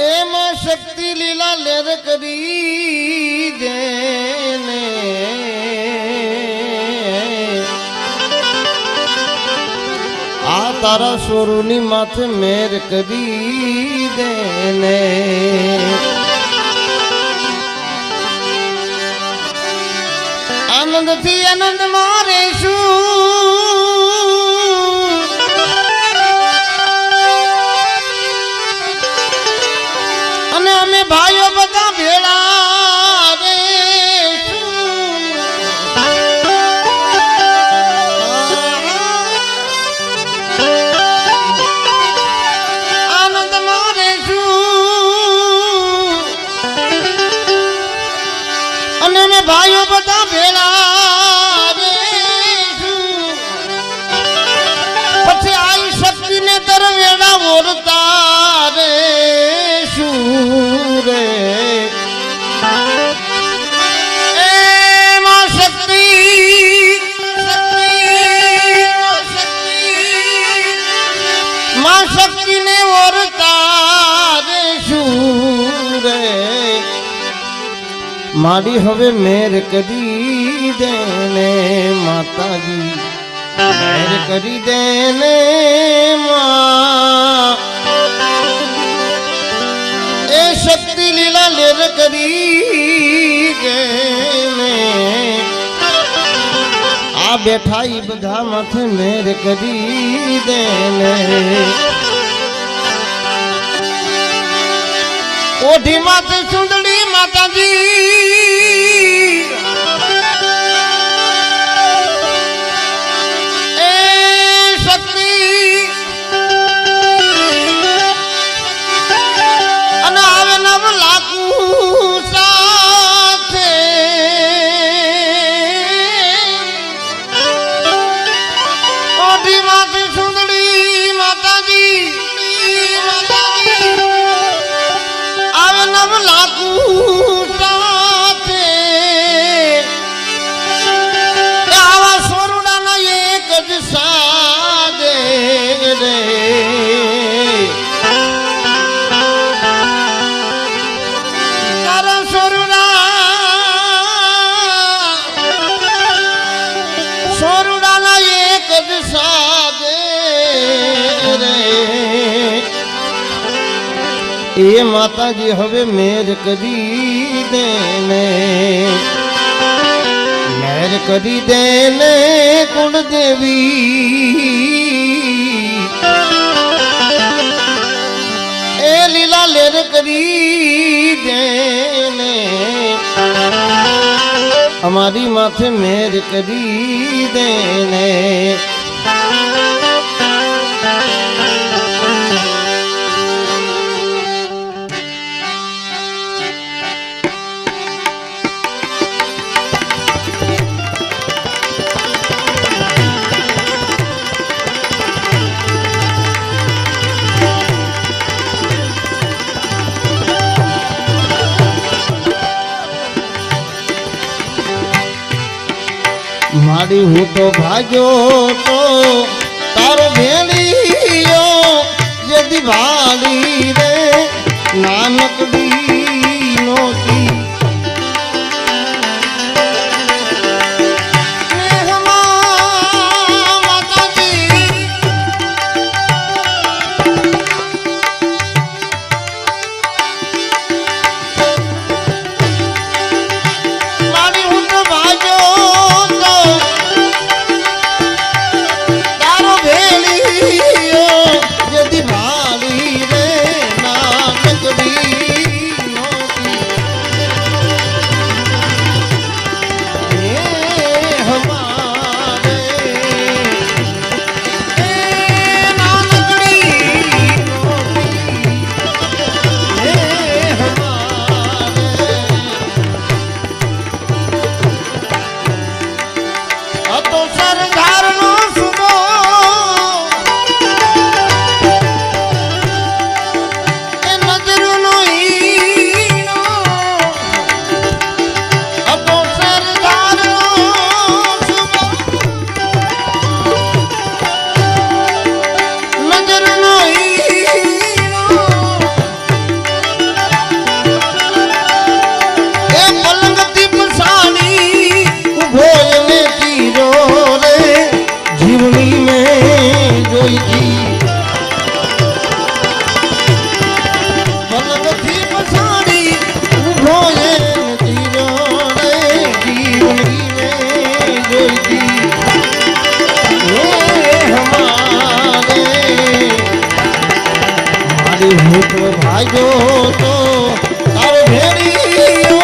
એમાં શક્તિ લીલા લેર કરી દેને આ તારા સ્વરૂની માથે મેર કરી દેને આનંદથી આનંદ મારે અને ઓરતા રે શું રે એ માં શક્તિ માં શક્તિ. માં શક્તિને ઓરતા રે શું રે મારી હવે મેર કરી દેને માતાજી કરી માં. એ શક્તિ લીલા લેર કરી દેને. આ બેઠા ઈ બધા માથે મેર કરી દેને. ઓઢી માથે સુંદડી માતાજી. বাবু એ માતાજી હવે મેર કરી દેને. મેર કરી દેને કુળદેવી એ લીલા લેર કરી દેને. અમારી માથે મેર કરી દેને. તો ભાગ્યો તો તારો ભેળીયો યદી ભાલી રે નાનકડી નોતી મારી તો ભાગ્યો તો તારો ભેડીઓ